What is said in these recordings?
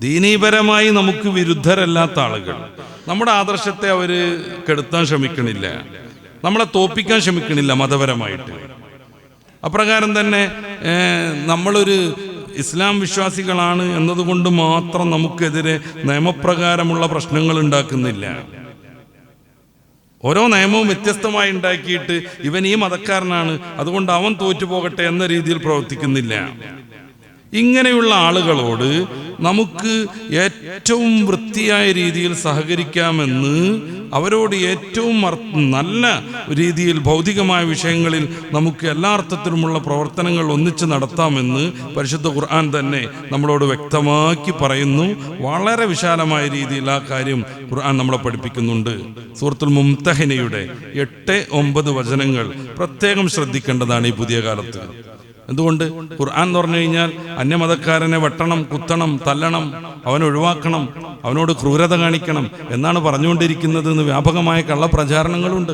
ദീനീപരമായി നമുക്ക് വിരുദ്ധരല്ലാത്ത ആളുകൾ. നമ്മുടെ ആദർശത്തെ അവർ കെടുത്താൻ ശ്രമിക്കണില്ല. നമ്മളെ തോപ്പിക്കാൻ ശ്രമിക്കണില്ല മതപരമായിട്ട്. അപ്രകാരം തന്നെ നമ്മളൊരു ഇസ്ലാം വിശ്വാസികളാണ് എന്നതുകൊണ്ട് മാത്രം നമുക്കെതിരെ നിയമപ്രകാരമുള്ള പ്രശ്നങ്ങൾ ഉണ്ടാക്കുന്നില്ല. ഓരോ നിയമവും വ്യത്യസ്തമായി ഉണ്ടാക്കിയിട്ട് ഇവൻ ഈ മതക്കാരനാണ് അതുകൊണ്ട് അവൻ തോറ്റുപോകട്ടെ എന്ന രീതിയിൽ പ്രവർത്തിക്കുന്നില്ല. ഇങ്ങനെയുള്ള ആളുകളോട് നമുക്ക് ഏറ്റവും വൃത്തിയായ രീതിയിൽ സഹകരിക്കാമെന്ന് അവരോട് ഏറ്റവും നല്ല രീതിയിൽ ഭൗതികമായ വിഷയങ്ങളിൽ നമുക്ക് എല്ലാ അർത്ഥത്തിലുമുള്ള പ്രവർത്തനങ്ങൾ ഒന്നിച്ച് നടത്താമെന്ന് പരിശുദ്ധ ഖുർആൻ തന്നെ നമ്മളോട് വ്യക്തമാക്കി പറയുന്നു. വളരെ വിശാലമായ രീതിയിൽ ആ കാര്യം ഖുർആൻ നമ്മളെ പഠിപ്പിക്കുന്നുണ്ട്. സൂറത്തുൽ മുംതഹിനയുടെ എട്ട് ഒമ്പത് വചനങ്ങൾ പ്രത്യേകം ശ്രദ്ധിക്കേണ്ടതാണ് ഈ പുതിയ കാലത്ത്. എന്തുകൊണ്ട്? ഖുർആൻ എന്ന് പറഞ്ഞു കഴിഞ്ഞാൽ അന്യമതക്കാരനെ വെട്ടണം കുത്തണം തല്ലണം അവനെ ഒഴിവാക്കണം അവനോട് ക്രൂരത കാണിക്കണം എന്നാണ് പറഞ്ഞുകൊണ്ടിരിക്കുന്നത് എന്ന് വ്യാപകമായ കള്ളപ്രചാരണങ്ങളുണ്ട്.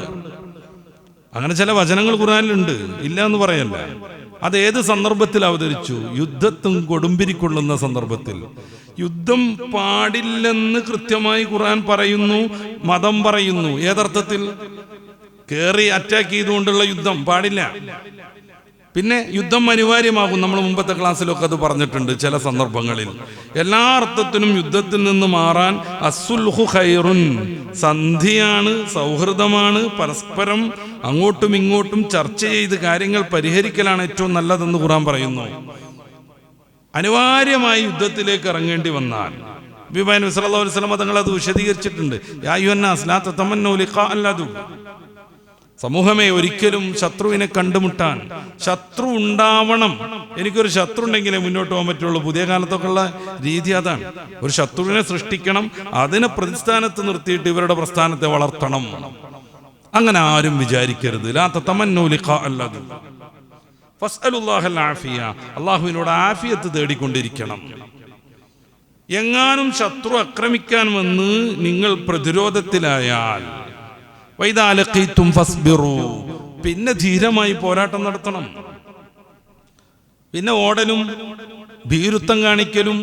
അങ്ങനെ ചില വചനങ്ങൾ ഖുർആനിലുണ്ട്. ഇല്ല എന്ന് പറയല്ല. അത് ഏത് സന്ദർഭത്തിൽ അവതരിച്ചു? യുദ്ധത്തും കൊടുമ്പിരിക്കൊള്ളുന്ന സന്ദർഭത്തിൽ. യുദ്ധം പാടില്ലെന്ന് കൃത്യമായി ഖുർആൻ പറയുന്നു മതം പറയുന്നു. ഏതർത്ഥത്തിൽ? കേറി അറ്റാക്ക് ചെയ്തുകൊണ്ടുള്ള യുദ്ധം പാടില്ല. പിന്നെ യുദ്ധം അനിവാര്യമാകും. നമ്മൾ മുമ്പത്തെ ക്ലാസ്സിലൊക്കെ അത് പറഞ്ഞിട്ടുണ്ട് ചില സന്ദർഭങ്ങളിൽ. എല്ലാ അർത്ഥത്തിനും യുദ്ധത്തിൽ നിന്ന് മാറാൻ അസുൽഹു ഖൈറുൻ. സന്ധിയാണ് സൗഹൃദമാണ് പരസ്പരം അങ്ങോട്ടും ഇങ്ങോട്ടും ചർച്ച ചെയ്ത് കാര്യങ്ങൾ പരിഹരിക്കലാണ് ഏറ്റവും നല്ലതെന്ന് ഖുറാൻ പറയുന്നു. അനിവാര്യമായി യുദ്ധത്തിലേക്ക് ഇറങ്ങേണ്ടി വന്നാൽ വിബാൻ വിസ്ലാ വസ്ലമ തങ്ങൾ അത് വിശദീകരിച്ചിട്ടുണ്ട്. യാ ലിഖാ സമൂഹമേ ഒരിക്കലും ശത്രുവിനെ കണ്ടുമുട്ടാൻ. ശത്രു ഉണ്ടാവണം. എനിക്കൊരു ശത്രു ഉണ്ടെങ്കിലേ മുന്നോട്ട് പോകാൻ പറ്റുള്ളൂ. പുതിയ കാലത്തൊക്കെ ഉള്ള രീതി അതാണ്. ഒരു ശത്രുവിനെ സൃഷ്ടിക്കണം അതിനെ പ്രതിസ്ഥാനത്ത് നിർത്തിയിട്ട് ഇവരുടെ പ്രസ്ഥാനത്തെ വളർത്തണം. അങ്ങനെ ആരും വിചാരിക്കരുത്. അള്ളാഹുവിനോട് ആഫിയത്ത് തേടിക്കൊണ്ടിരിക്കണം. എങ്ങാനും ശത്രു ആക്രമിക്കാൻ വന്ന് നിങ്ങൾ പ്രതിരോധത്തിലായാൽ ഫസ്ബിറു. പിന്നെ ധീരമായി പോരാട്ടം നടത്തണം. പിന്നെ ഓടലും ഭീരുത്വം കാണിക്കലും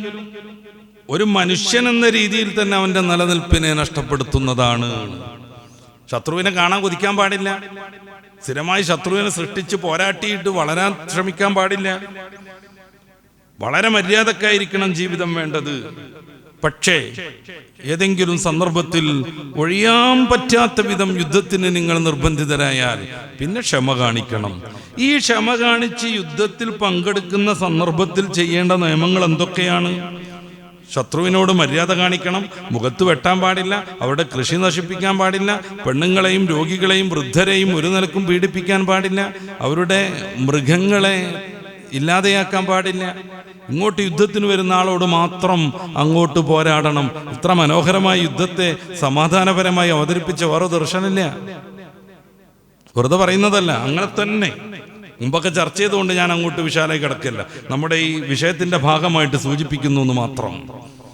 ഒരു മനുഷ്യൻ എന്ന രീതിയിൽ തന്നെ അവന്റെ നിലനിൽപ്പിനെ നഷ്ടപ്പെടുത്തുന്നതാണ്. ശത്രുവിനെ കാണാൻ കൊതിക്കാൻ പാടില്ല. സ്ഥിരമായി ശത്രുവിനെ സൃഷ്ടിച്ച് പോരാട്ടിയിട്ട് വളരാൻ ശ്രമിക്കാൻ പാടില്ല. വളരെ മര്യാദക്കായിരിക്കണം ജീവിതം വേണ്ടത്. പക്ഷേ ഏതെങ്കിലും സന്ദർഭത്തിൽ ഒഴിയാൻ പറ്റാത്ത വിധം യുദ്ധത്തിന് നിങ്ങൾ നിർബന്ധിതരായാൽ പിന്നെ ക്ഷമ കാണിക്കണം. ഈ ക്ഷമ കാണിച്ച് യുദ്ധത്തിൽ പങ്കെടുക്കുന്ന സന്ദർഭത്തിൽ ചെയ്യേണ്ട നിയമങ്ങൾ എന്തൊക്കെയാണ്? ശത്രുവിനോട് മര്യാദ കാണിക്കണം മുഖത്ത് വെട്ടാൻ പാടില്ല അവരുടെ കൃഷി നശിപ്പിക്കാൻ പാടില്ല പെണ്ണുങ്ങളെയും രോഗികളെയും വൃദ്ധരെയും ഒരു നിലക്കും പീഡിപ്പിക്കാൻ പാടില്ല അവരുടെ മൃഗങ്ങളെ ഇല്ലാതെയാക്കാൻ പാടില്ല. ഇങ്ങോട്ട് യുദ്ധത്തിന് വരുന്ന ആളോട് മാത്രം അങ്ങോട്ട് പോരാടണം. ഇത്ര മനോഹരമായ യുദ്ധത്തെ സമാധാനപരമായി അവതരിപ്പിച്ച വേറെ ദർശനമില്ല. വെറുതെ പറയുന്നതല്ല അങ്ങനെ തന്നെ. മുമ്പൊക്കെ ചർച്ച ചെയ്തുകൊണ്ട് ഞാൻ അങ്ങോട്ട് വിശാലായി കിടക്കില്ല. നമ്മുടെ ഈ വിഷയത്തിന്റെ ഭാഗമായിട്ട് സൂചിപ്പിക്കുന്നു എന്ന് മാത്രം.